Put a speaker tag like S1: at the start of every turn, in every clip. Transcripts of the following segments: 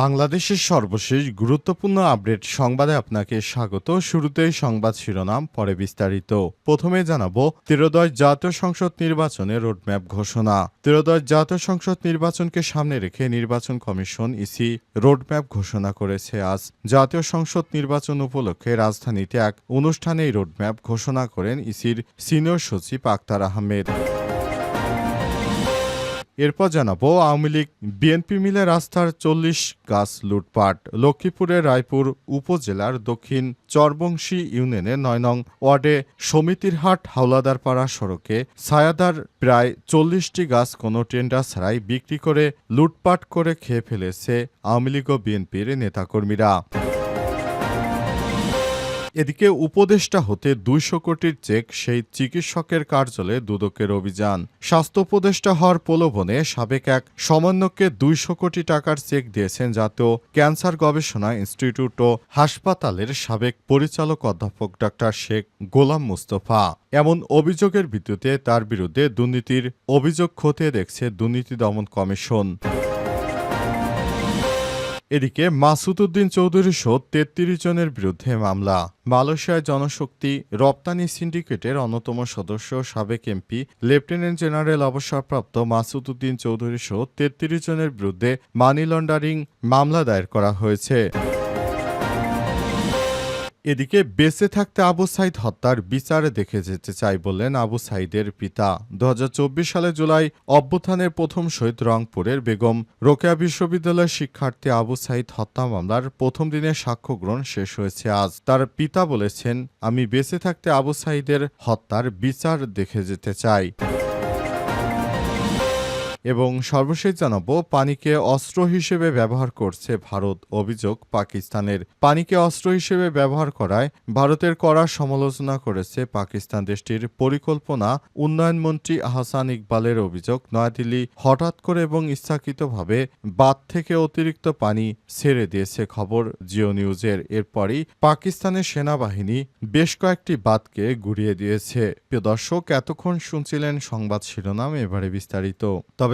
S1: বাংলাদেশের সর্বশেষ গুরুত্বপূর্ণ আপডেট সংবাদে আপনাকে স্বাগত। শুরুতেই সংবাদ শিরোনাম, পরে বিস্তারিত। প্রথমে জানাব ত্রিদশ জাতীয় সংসদ নির্বাচনে রোডম্যাপ ঘোষণা। ত্রিদশ জাতীয় সংসদ নির্বাচনকে সামনে রেখে নির্বাচন কমিশন ইসি রোডম্যাপ ঘোষণা করেছে আজ। জাতীয় সংসদ নির্বাচন উপলক্ষে রাজধানীতে এক অনুষ্ঠানে এই রোডম্যাপ ঘোষণা করেন ইসির সিনিয়র সচিব আক্তার আহমেদ। এরপর জানাব, আওয়ামী লীগ বিএনপি মিলে রাস্তার চল্লিশ গাছ লুটপাট। লক্ষ্মীপুরের রায়পুর উপজেলার দক্ষিণ চরবংশী ইউনিয়নের নয় নং ওয়ার্ডে সমিতির হাট হাওলাদারপাড়া সড়কে ছায়াদার প্রায় চল্লিশটি গাছ কোনো টেন্ডার ছাড়াই বিক্রি করে লুটপাট করে খেয়ে ফেলেছে আওয়ামী লীগ ও বিএনপির নেতাকর্মীরা। এদিকে উপদেষ্টা হতে দুইশো কোটির চেক সেই চিকিৎসকের কার্যালয়ে দুদকের অভিযান। স্বাস্থ্য উপদেষ্টা হওয়ার প্রলোভনে সাবেক এক সমন্বয়কে দুইশো কোটি টাকার চেক দিয়েছেন জাতীয় ক্যান্সার গবেষণা ইনস্টিটিউট ও হাসপাতালের সাবেক পরিচালক অধ্যাপক ডাক্তার শেখ গোলাম মুস্তফা। এমন অভিযোগের ভিত্তিতে তার বিরুদ্ধে দুর্নীতির অভিযোগ খতিয়ে দেখছে দুর্নীতি দমন কমিশন। এদিকে মাসুদ উদ্দিন চৌধুরী সহ তেত্রিশ জনের বিরুদ্ধে মামলা। মালয়েশিয়ায় জনশক্তি রপ্তানি সিন্ডিকেটের অন্যতম সদস্য সাবেক এমপি, লেফটেন্যান্ট জেনারেল অবসরপ্রাপ্ত মাসুদ উদ্দিন চৌধুরী সহ তেত্রিশ জনের বিরুদ্ধে মানি লন্ডারিং মামলা দায়ের করা হয়েছে। এদিকে বেঁচে থাকতে আবু সাইদ হত্যার বিচারে দেখে যেতে চাই বললেন আবু সাইদের পিতা। দু হাজার চব্বিশ সালে জুলাই অভ্যুত্থানের প্রথম শহীদ রংপুরের বেগম রোকেয়া বিশ্ববিদ্যালয়ের শিক্ষার্থী আবু সাইদ হত্যা মামলার প্রথম দিনের সাক্ষ্য গ্রহণ শেষ হয়েছে আজ। তার পিতা বলেছেন, আমি বেঁচে থাকতে আবু সাইদের হত্যার বিচার দেখে যেতে চাই। এবং সর্বশেষ জানাব, পানিকে অস্ত্র হিসেবে ব্যবহার করছে ভারত, অভিযোগ পাকিস্তানের। পানিকে অস্ত্র হিসেবে ব্যবহার করায় ভারতের কড়া সমালোচনা করেছে পাকিস্তান দেশটির পরিকল্পনা উন্নয়ন মন্ত্রী আহসান ইকবালের অভিযোগ, নয়াদিল্লি হঠাৎ করে এবং ইচ্ছাকৃতভাবে বাঁধ থেকে অতিরিক্ত পানি ছেড়ে দিয়েছে খবর জিও নিউজের। এরপরই পাকিস্তানের সেনাবাহিনী বেশ কয়েকটি বাঁধকে গুড়িয়ে দিয়েছে। প্রিয় দর্শক, এতক্ষণ শুনছিলেন সংবাদ শিরোনাম, এবারে বিস্তারিত। তবে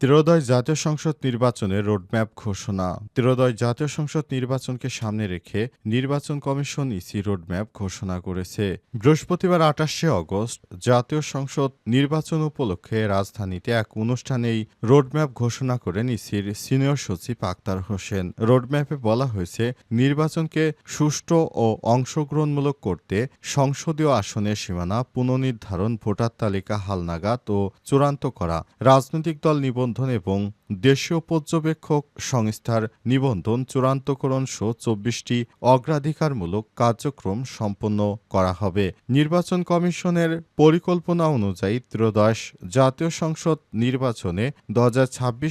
S1: ত্রিদশ জাতীয় সংসদ নির্বাচনের রোডম্যাপ ঘোষণা। ত্রিদশ জাতীয় সংসদ নির্বাচনকে সামনে রেখে নির্বাচন কমিশন ইসি রোডম্যাপ ঘোষণা করেছে। বৃহস্পতিবার আঠাশে অগস্ট জাতীয় সংসদ নির্বাচন উপলক্ষে রাজধানীতে এক অনুষ্ঠানেই রোডম্যাপ ঘোষণা করেন ইসির সিনিয়র সচিব আক্তার হোসেন। রোডম্যাপে বলা হয়েছে, নির্বাচনকে সুষ্ঠু ও অংশগ্রহণমূলক করতে সংসদীয় আসনের সীমানা পুনর্নির্ধারণ, ভোটার তালিকা, হালনাগাদ ও চূড়ান্ত করা, রাজনৈতিক দল নিবন্ধন নিবন্ধন এবং দেশীয় পর্যবেক্ষক সংস্থার নিবন্ধন চূড়ান্তকরণ সহ চব্বিশটি অগ্রাধিকারমূলক কার্যক্রম সম্পন্ন করা হবে। নির্বাচন কমিশনের পরিকল্পনা অনুযায়ী ত্রয়োদশ জাতীয় সংসদ নির্বাচনে দু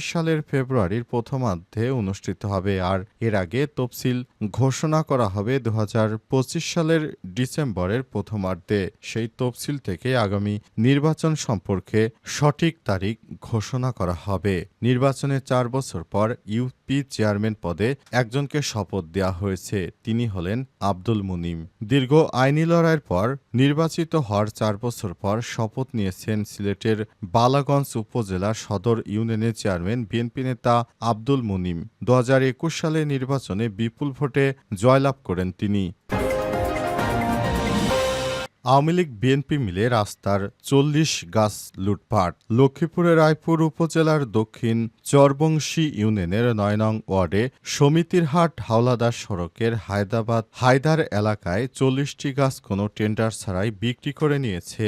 S1: সালের ফেব্রুয়ারির প্রথমার্ধে অনুষ্ঠিত হবে আর এর আগে তফসিল ঘোষণা করা হবে দু হাজার পঁচিশ সালের ডিসেম্বরের প্রথমার্ধে। সেই তফসিল থেকে আগামী নির্বাচন সম্পর্কে সঠিক তারিখ ঘোষণা করা হবে। নির্বাচনের চার বছর পর ইউপি চেয়ারম্যান পদে একজনকে শপথ দেওয়া হয়েছে। তিনি হলেন আব্দুল মুনিম। দীর্ঘ আইনি লড়াইয়ের পর নির্বাচিত হওয়ার চার বছর পর শপথ নিয়েছেন সিলেটের বালাগঞ্জ উপজেলার সদর ইউনিয়নের চেয়ারম্যান বিএনপি নেতা আব্দুল মুনিম। দু সালে নির্বাচনে বিপুল ভোটে জয়লাভ করেন তিনি। আওয়ামী লীগ, বিএনপি মিলে রাস্তার চল্লিশ গাছ লুটপাট। লক্ষ্মীপুরের রায়পুর উপজেলার দক্ষিণ চরবংশী ইউনিয়নের নয় নং ওয়ার্ডে সমিতির হাট হাওলাদার সড়কের হায়দ্রাবাদ, হায়দার এলাকায় চল্লিশটি গাছ কোনো টেন্ডার ছাড়াই বিক্রি করে নিয়েছে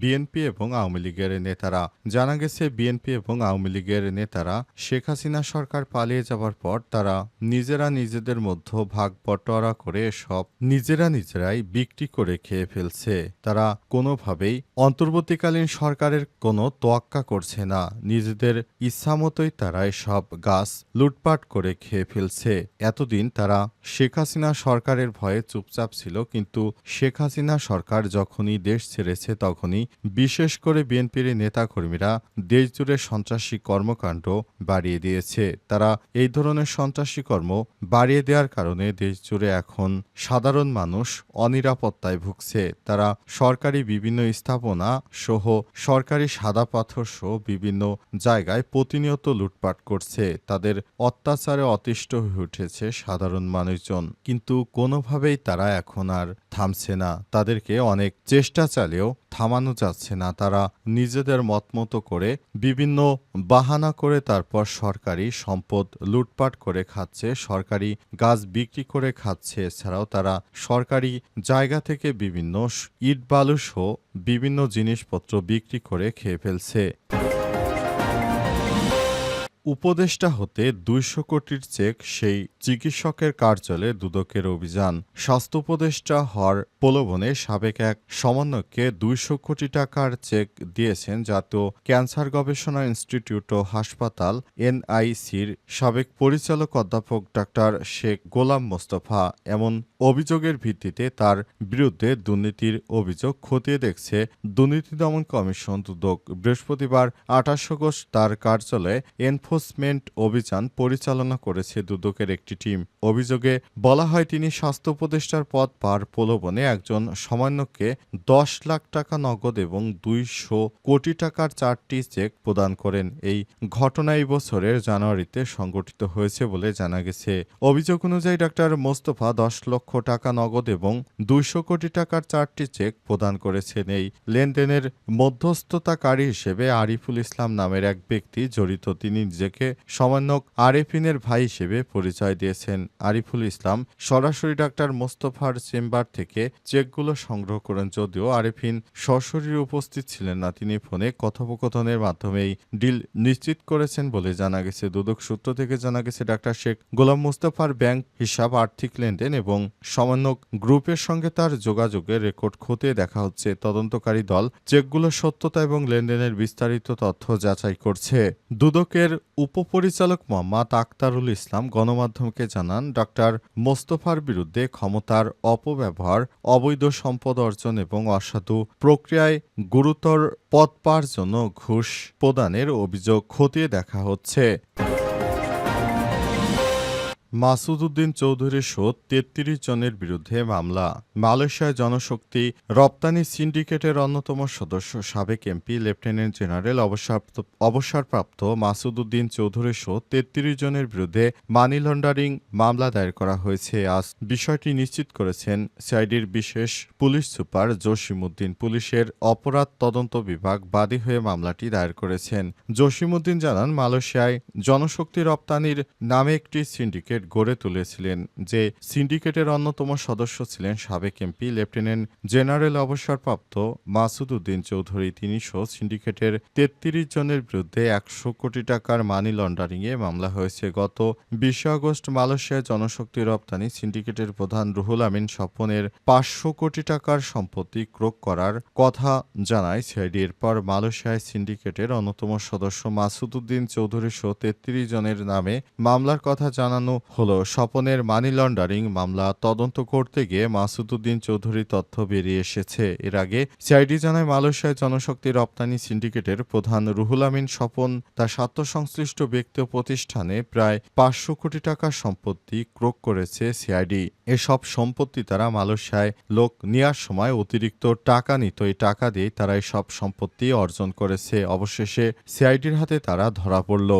S1: বিএনপি এবং আওয়ামী লীগের নেতারা। জানা গেছে, বিএনপি এবং আওয়ামী লীগের নেতারা শেখ হাসিনা সরকার পালিয়ে যাবার পর তারা নিজেরা নিজেদের মধ্যে ভাগ বটোয়ারা করে সব নিজেরা নিজেরাই বিক্রি করে খেয়ে ফেলছে। তারা কোনোভাবেই অন্তর্বর্তীকালীন সরকারের কোনো তোয়াক্কা করছে না। নিজেদের ইচ্ছামতোই তারা এসব গাছ লুটপাট করে খেয়ে ফেলছে। এতদিন তারা শেখ হাসিনা সরকারের ভয়ে চুপচাপ ছিল, কিন্তু শেখ হাসিনা সরকার যখনই দেশ ছেড়েছে তখনই বিশেষ করে বিএনপির নেতাকর্মীরা দেশজুড়ে সন্ত্রাসী কর্মকাণ্ড বাড়িয়ে দিয়েছে। তারা এই ধরনের সন্ত্রাসী কর্ম বাড়িয়ে দেওয়ার কারণে দেশজুড়ে এখন সাধারণ মানুষ অনিরাপত্তায় ভুগছে। তারা সরকারি বিভিন্ন স্থাপনা সহ সরকারি সাদা পাথর সহ বিভিন্ন জায়গায় প্রতিনিয়ত লুটপাট করছে। তাদের অত্যাচারে অতিষ্ঠ হয়ে উঠেছে সাধারণ মানুষজন। কিন্তু কোনোভাবেই তারা এখন আর থামছে না। তাদেরকে অনেক চেষ্টা চালিয়েও থামানো যাচ্ছে না। তারা নিজেদের মতমতো করে বিভিন্ন বাহানা করে তারপর সরকারি সম্পদ লুটপাট করে খাচ্ছে, সরকারি গাছ বিক্রি করে খাচ্ছে। এছাড়াও তারা সরকারি জায়গা থেকে বিভিন্ন ইট বালু সহ বিভিন্ন জিনিসপত্র বিক্রি করে খেয়ে ফেলছে। উপদেষ্টা হতে দুইশো কোটির চেক সেই চিকিৎসকের কার্যালয়ে দুদকের অভিযান। স্বাস্থ্য উপদেষ্টা হওয়ার প্রলোভনে সাবেক এক সমন্বয়ককে দুইশো কোটি টাকার চেক দিয়েছেন জাতীয় ক্যান্সার গবেষণা ইনস্টিটিউট ও হাসপাতাল এনআইসির সাবেক পরিচালক অধ্যাপক ডাক্তার শেখ গোলাম মোস্তফা। এমন অভিযোগের ভিত্তিতে তার বিরুদ্ধে দুর্নীতির অভিযোগ খতিয়ে দেখছে দুর্নীতি দমন কমিশন দুদক। বৃহস্পতিবার আঠাশ আগস্ট তার কার্যালয়ে এনফোর্সমেন্ট অভিযান পরিচালনা করেছে দুদকের একটি টিম। অভিযোগে বলা হয়, তিনি স্বাস্থ্য উপদেষ্টার পদ পার প্রলোভনে একজন সমন্বয়ককে দশ লাখ টাকা নগদ এবং দুইশো কোটি টাকার চারটি চেক প্রদান করেন। এই ঘটনা এই বছরের জানুয়ারিতে সংঘটিত হয়েছে বলে জানা গেছে। অভিযোগ অনুযায়ী, ডাক্তার মোস্তফা দশ লক্ষ টাকা নগদ এবং দুইশো কোটি টাকার চারটি চেক প্রদান করেছেন। এই লেনদেনের মধ্যস্থতাকারী হিসেবে আরিফুল ইসলাম নামের এক ব্যক্তি জড়িত। তিনি নিজেকে সমন্বয়ক আরেফিনের ভাই হিসেবে পরিচয় দিয়েছেন। আরিফুল ইসলাম সরাসরি ডাক্তার মোস্তফার চেম্বার থেকে চেকগুলো সংগ্রহ করেন। যদিও আরেফিন সশরীরে উপস্থিত ছিলেন না, তিনি ফোনে কথোপকথনের মাধ্যমেই ডিল নিশ্চিত করেছেন বলে জানা গেছে। দুদক সূত্র থেকে জানা গেছে, ডাক্তার শেখ গোলাম মোস্তফার ব্যাংক হিসাব, আর্থিক লেনদেন এবং সমন্বয়ক গ্রুপের সঙ্গে তার যোগাযোগের রেকর্ড খতিয়ে দেখা হচ্ছে। তদন্তকারী দল চেকগুলো সত্যতা এবং লেনদেনের বিস্তারিত তথ্য যাচাই করছে। দুদকের উপপরিচালক মোহাম্মদ আক্তারুল ইসলাম গণমাধ্যমকে জানান, ডক্টর মোস্তফার বিরুদ্ধে ক্ষমতার অপব্যবহার, অবৈধ সম্পদ অর্জন এবং অসাধু প্রক্রিয়ায় গুরুতর পদ পাওয়ার জন্য ঘুষ প্রদানের অভিযোগ খতিয়ে দেখা হচ্ছে। মাসুদ উদ্দিন চৌধুরী সহ তেত্রিশ জনের বিরুদ্ধে মামলা। মালয়েশিয়ায় জনশক্তি রপ্তানি সিন্ডিকেটের অন্যতম সদস্য, সাবেক এমপি, লেফটেন্যান্ট জেনারেল অবসরপ্রাপ্ত মাসুদ উদ্দিন চৌধুরী সহ তেত্রিশ জনের বিরুদ্ধে মানি লন্ডারিং মামলা দায়ের করা হয়েছে। আজ বিষয়টি নিশ্চিত করেছেন সিআইডির বিশেষ পুলিশ সুপার জসিমউদ্দিন। পুলিশের অপরাধ তদন্ত বিভাগ বাদী হয়ে মামলাটি দায়ের করেছেন। জসিমউদ্দিন জানান, মালয়েশিয়ায় জনশক্তি রপ্তানির নামে একটি সিন্ডিকেট গড়ে তুলেছিলেন যে সিন্ডিকেটের অন্যতম সদস্য ছিলেন সাবেক এমপি, লেফটেন্যান্ট জেনারেল অবসরপ্রাপ্ত মাসুদ উদ্দিন চৌধুরী। তিনি সহ সিন্ডিকেটের তেত্রিশ জনের বিরুদ্ধে একশো কোটি টাকার মানি লন্ডারিংয়ে মামলা হয়েছে। গত বিশে আগস্ট মালয়েশিয়ায় জনশক্তি রপ্তানি সিন্ডিকেটের প্রধান রুহুল আমিন স্বপনের পাঁচশো কোটি টাকার সম্পত্তি ক্রোক করার কথা জানায় সিআইডি। এরপর মালয়েশিয়ায় সিন্ডিকেটের অন্যতম সদস্য মাসুদ উদ্দিন চৌধুরী সহ তেত্রিশ জনের নামে মামলার কথা জানানো হলো স্বপনের মানি লন্ডারিং মামলা তদন্ত করতে গিয়ে মাসুদুদ্দিন চৌধুরী তথ্য বেরিয়ে এসেছে। এর আগে সিআইডি জানায় মালয়েশিয়ায় জনশক্তি রপ্তানি সিন্ডিকেটের প্রধান রুহুল আমিন স্বপন তার স্বার্থ সংশ্লিষ্ট ব্যক্তি ও প্রতিষ্ঠানে প্রায় পাঁচশো কোটি টাকা সম্পত্তি ক্রোক করেছে সিআইডি। এসব সম্পত্তি তারা মালয়েশিয়ায় লোক নেওয়ার সময় অতিরিক্ত টাকা নিত। এই টাকা দিয়ে তারা সব সম্পত্তি অর্জন করেছে। অবশেষে সিআইডির হাতে তারা ধরা পড়ল।